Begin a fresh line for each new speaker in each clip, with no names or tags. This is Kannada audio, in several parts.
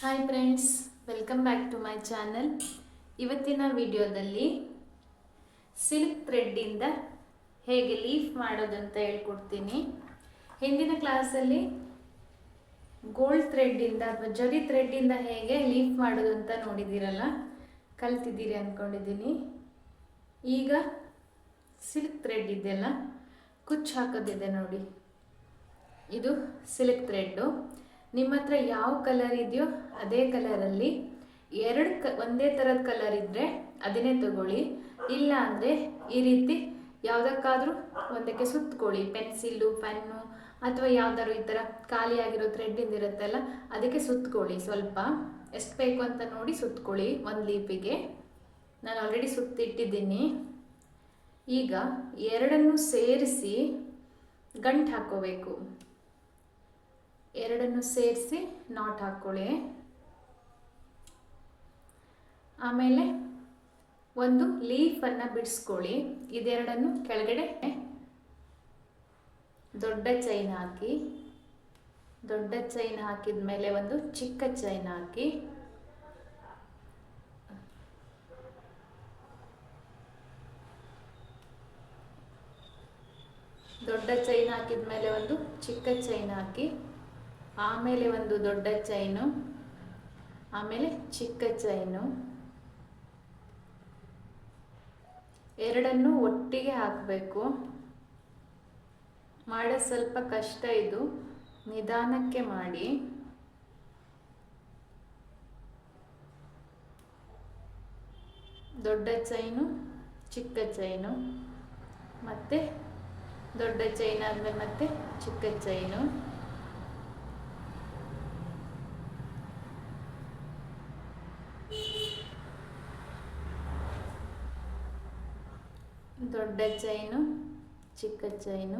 Hi friends welcome back to my channel ಇವತ್ತಿನ ವಿಡಿಯೋದಲ್ಲಿ ಸಿಲ್ಕ್ ಥ್ರೆಡ್ಡಿಂದ ಹೇಗೆ ಲೀಫ್ ಮಾಡೋದಂತ ಹೇಳ್ಕೊಡ್ತೀನಿ. ಹಿಂದಿನ ಕ್ಲಾಸಲ್ಲಿ ಗೋಲ್ಡ್ ಥ್ರೆಡ್ಡಿಂದ ಅಥವಾ ಜರಿ ಥ್ರೆಡ್ಡಿಂದ ಹೇಗೆ ಲೀಫ್ ಮಾಡೋದು ಅಂತ ನೋಡಿದ್ದೀರಲ್ಲ ಕಲ್ತಿದ್ದೀರಿ ಅಂದ್ಕೊಂಡಿದ್ದೀನಿ ಈಗ ಸಿಲ್ಕ್ ಥ್ರೆಡ್ ಇದೆಯಲ್ಲ ಕುಚ್ಚು ಹಾಕೋದಿದೆ ನೋಡಿ. ಇದು ಸಿಲ್ಕ್ ಥ್ರೆಡ್ಡು ನಿಮ್ಮ ಹತ್ರ ಯಾವ ಕಲರ್ ಇದೆಯೋ ಅದೇ ಕಲರಲ್ಲಿ ಎರಡು ಕ ಒಂದೇ ಥರದ ಕಲರ್ ಇದ್ದರೆ ಅದನ್ನೇ ತಗೊಳ್ಳಿ. ಇಲ್ಲ ಅಂದರೆ ಈ ರೀತಿ ಯಾವುದಕ್ಕಾದರೂ ಒಂದಕ್ಕೆ ಸುತ್ತಕೊಳ್ಳಿ ಪೆನ್ಸಿಲ್ಲು, ಪೆನ್ನು ಅಥವಾ ಯಾವ್ದಾದ್ರು ಈ ಥರ ಖಾಲಿಯಾಗಿರೋ ಥ್ರೆಡ್ಡಿಂದ ಇರುತ್ತಲ್ಲ, ಅದಕ್ಕೆ ಸುತ್ತಕೊಳ್ಳಿ ಸ್ವಲ್ಪ. ಎಷ್ಟು ಬೇಕು ಅಂತ ನೋಡಿ ಸುತ್ತಕೊಳ್ಳಿ ಒಂದು ಲೀಪಿಗೆ ನಾನು ಆಲ್ರೆಡಿ ಸುತ್ತಿಟ್ಟಿದ್ದೀನಿ. ಈಗ ಎರಡನ್ನು ಸೇರಿಸಿ ಗಂಟು ಹಾಕೋಬೇಕು. ಎರಡನ್ನು ಸೇರಿಸಿ ನಾಟ್ ಹಾಕ್ಕೊಳ್ಳಿ ಆಮೇಲೆ ಒಂದು ಲೀಫನ್ನು ಬಿಡಿಸ್ಕೊಳ್ಳಿ. ಇದೆರಡನ್ನು ಕೆಳಗಡೆ ದೊಡ್ಡ ಚೈನ್ ಹಾಕಿ, ದೊಡ್ಡ ಚೈನ್ ಹಾಕಿದ ಮೇಲೆ ಒಂದು ಚಿಕ್ಕ ಚೈನ್ ಹಾಕಿ. ದೊಡ್ಡ ಚೈನ್ ಹಾಕಿದ ಮೇಲೆ ಒಂದು ಚಿಕ್ಕ ಚೈನ್ ಹಾಕಿ. ಆಮೇಲೆ ಒಂದು ದೊಡ್ಡ ಚೈನು, ಆಮೇಲೆ ಚಿಕ್ಕ ಚೈನು. ಎರಡನ್ನು ಒಟ್ಟಿಗೆ ಹಾಕಬೇಕು. ಮಾಡೋ ಸ್ವಲ್ಪ ಕಷ್ಟ ಇದು. ನಿಧಾನಕ್ಕೆ ಮಾಡಿ. ದೊಡ್ಡ ಚೈನು, ಚಿಕ್ಕ ಚೈನು, ಮತ್ತು ದೊಡ್ಡ ಚೈನ್ ಆದಮೇಲೆ ಮತ್ತೆ ಚಿಕ್ಕ ಚೈನು. ದೊಡ್ಡ ಚೈನು ಚಿಕ್ಕ ಚೈನು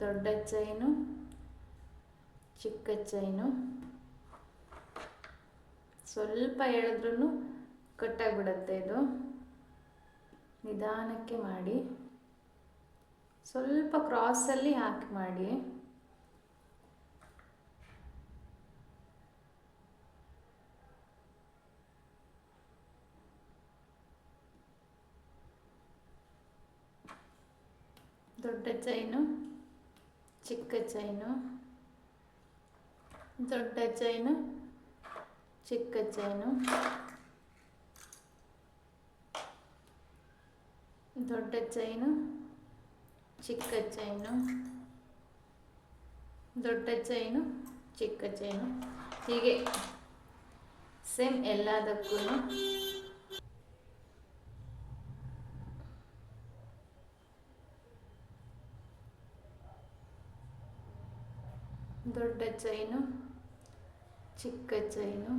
ದೊಡ್ಡ ಚೈನು ಚಿಕ್ಕ ಚೈನು ಸ್ವಲ್ಪ ಎಳೆದ್ರೂ ಕಟ್ಟಾಗ್ಬಿಡತ್ತೆ ಇದು. ನಿಧಾನಕ್ಕೆ ಮಾಡಿ. ಸ್ವಲ್ಪ ಕ್ರಾಸಲ್ಲಿ ಹಾಕಿ ಮಾಡಿ. ದೊಡ್ಡ ಚೈನು ಚಿಕ್ಕ ಚೈನು ದೊಡ್ಡ ಚೈನು ಚಿಕ್ಕ ಚೈನು ದೊಡ್ಡ ಚೈನು ಚಿಕ್ಕ ಚೈನು ದೊಡ್ಡ ಚೈನು ಚಿಕ್ಕ ಚೈನು ಹೀಗೆ ಸೇಮ್ ಎಲ್ಲದಕ್ಕೂ ದೊಡ್ಡ ಚೈನು ಚಿಕ್ಕ ಚೈನು.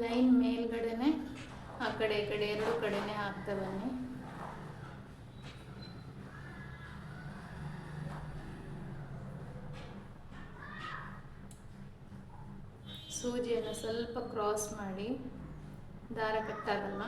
ಲೈನ್ ಮೇಲ್ಗಡೆನೆ, ಆ ಕಡೆ, ಈ ಕಡೆ, ಎರಡು ಕಡೆನೆ ಹಾಕ್ತಾ ಬನ್ನಿ. ಸೂಜಿಯನ್ನು ಸ್ವಲ್ಪ ಕ್ರಾಸ್ ಮಾಡಿ, ದಾರ ಕಟ್ಟಾಗಲ್ಲ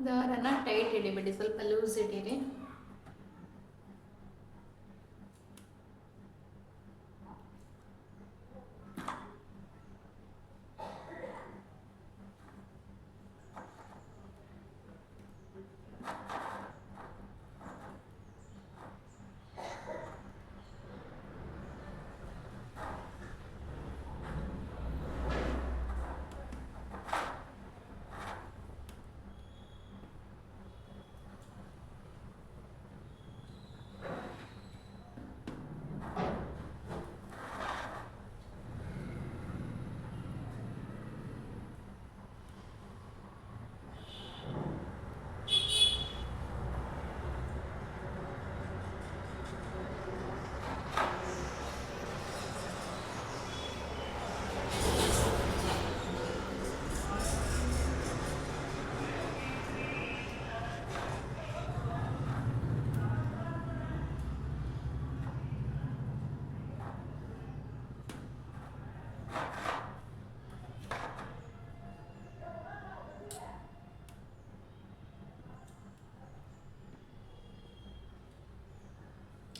ದಾರನ ಟೈಟ್ ಹಿಡಿಬೇಡಿ ಸ್ವಲ್ಪ ಲೂಸ್ ಹಿಡೀರಿ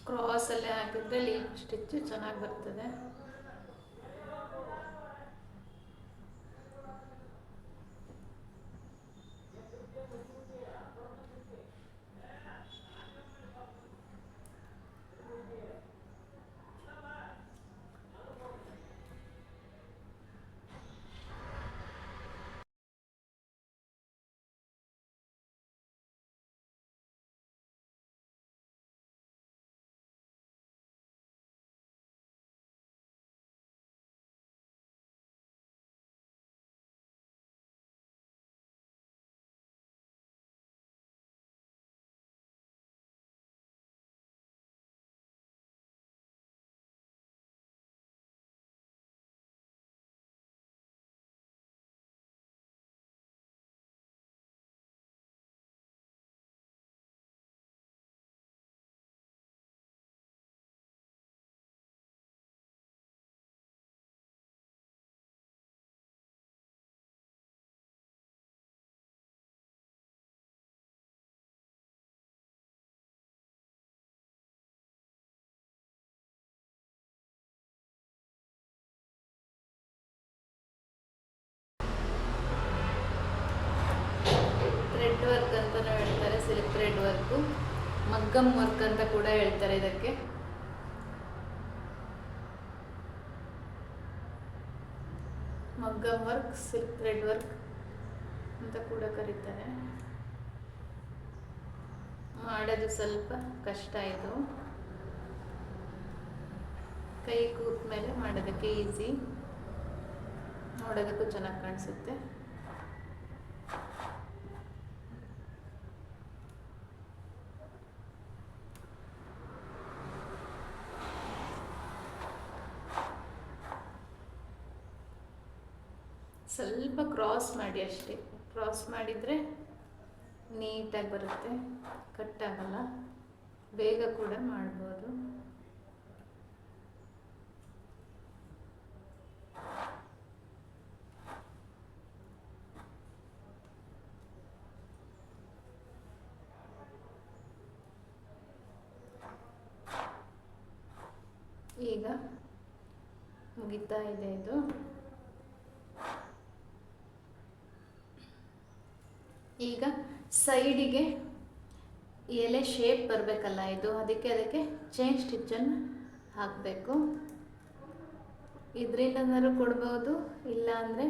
ಕ್ರಾಸಲ್ಲಿ ಹಾಕಿದ್ರೆ ಸ್ಟಿಚ್ಚು ಚೆನ್ನಾಗಿ ಬರ್ತದೆ. ಮಗ್ಗಮ್ ವರ್ಕ್ ಅಂತ ಕೂಡ ಹೇಳ್ತಾರೆ ಇದಕ್ಕೆ. ಮಗ್ಗಮ್ ವರ್ಕ್, ಸಿಲ್ಕ್ ಥ್ರೆಡ್ ವರ್ಕ್ ಅಂತ ಕೂಡ ಕರೀತಾರೆ. ಮಾಡೋದು ಸ್ವಲ್ಪ ಕಷ್ಟ ಇದು. ಕೈ ಕೂತ ಮೇಲೆ ಮಾಡೋದಕ್ಕೆ ಈಸಿ ನೋಡೋದಕ್ಕೂ ಚೆನ್ನಾಗಿ ಕಾಣಿಸುತ್ತೆ. ಸ್ವಲ್ಪ ಕ್ರಾಸ್ ಮಾಡಿ ಅಷ್ಟೇ. ಕ್ರಾಸ್ ಮಾಡಿದರೆ ನೀಟಾಗಿ ಬರುತ್ತೆ. ಕಟ್ ಆಗಲ್ಲ. ಬೇಗ ಕೂಡ ಮಾಡ್ಬೋದು. ಈಗ ಮುಗಿತಾ ಇದೆ ಇದು. ಈಗ ಸೈಡಿಗೆ ಎಲೆ ಶೇಪ್ ಬರಬೇಕಲ್ಲ ಇದು, ಅದಕ್ಕೆ ಅದಕ್ಕೆ ಚೈನ್ ಸ್ಟಿಚ್ಚನ್ನು ಹಾಕಬೇಕು. ಇದರಿಂದನಾದ್ರೂ ಕೊಡ್ಬೋದು ಇಲ್ಲ ಅಂದರೆ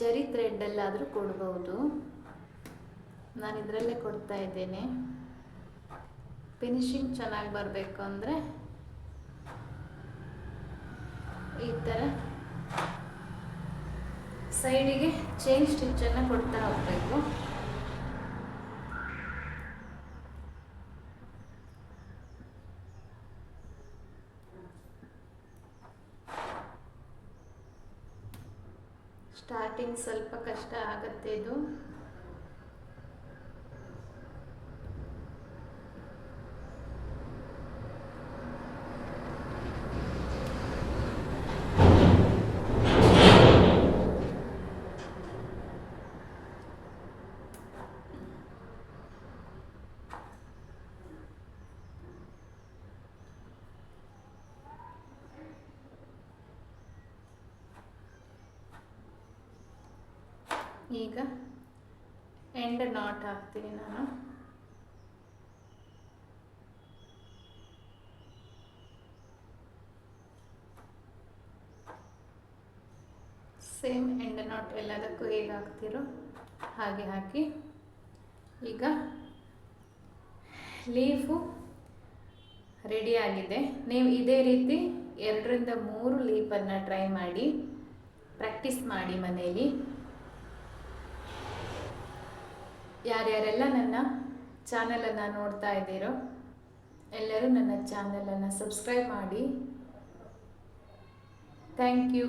ಜರಿ ಥ್ರೆಡ್ಡಲ್ಲಾದರೂ ಕೊಡ್ಬೋದು. ನಾನು ಇದರಲ್ಲೇ ಕೊಡ್ತಾ ಇದ್ದೇನೆ. ಫಿನಿಶಿಂಗ್ ಚೆನ್ನಾಗಿ ಬರಬೇಕು ಅಂದರೆ ಈ ಥರ ಸೈಡಿಗೆ ಚೈನ್ ಸ್ಟಿಚ್ಚನ್ನು ಕೊಡ್ತಾ ಹೋಗಬೇಕು. ಸ್ಟಾರ್ಟಿಂಗ್ ಸ್ವಲ್ಪ ಕಷ್ಟ ಆಗುತ್ತೆ ಇದು. ಈಗ ಎಂಡ್ ನಾಟ್ ಹಾಕ್ತೀನಿ ನಾನು. ಸೇಮ್ ಎಂಡ್ ನಾಟ್ ಎಲ್ಲದಕ್ಕೂ ಹೇಗೆ ಹಾಕ್ತಿರೋ ಹಾಗೆ ಹಾಕಿ. ಈಗ ಲೀಫು ರೆಡಿ ಆಗಿದೆ. ನೀವು ಇದೇ ರೀತಿ ಎರಡರಿಂದ ಮೂರು ಲೀಫನ್ನು ಟ್ರೈ ಮಾಡಿ ಪ್ರಾಕ್ಟೀಸ್ ಮಾಡಿ ಮನೆಯಲ್ಲಿ ಯಾರ್ಯಾರೆಲ್ಲ ನನ್ನ ಚಾನಲನ್ನು ನೋಡ್ತಾ ಇದ್ದೀರೋ ಎಲ್ಲರೂ ನನ್ನ ಚಾನಲನ್ನು ಸಬ್ಸ್ಕ್ರೈಬ್ ಮಾಡಿ. Thank you.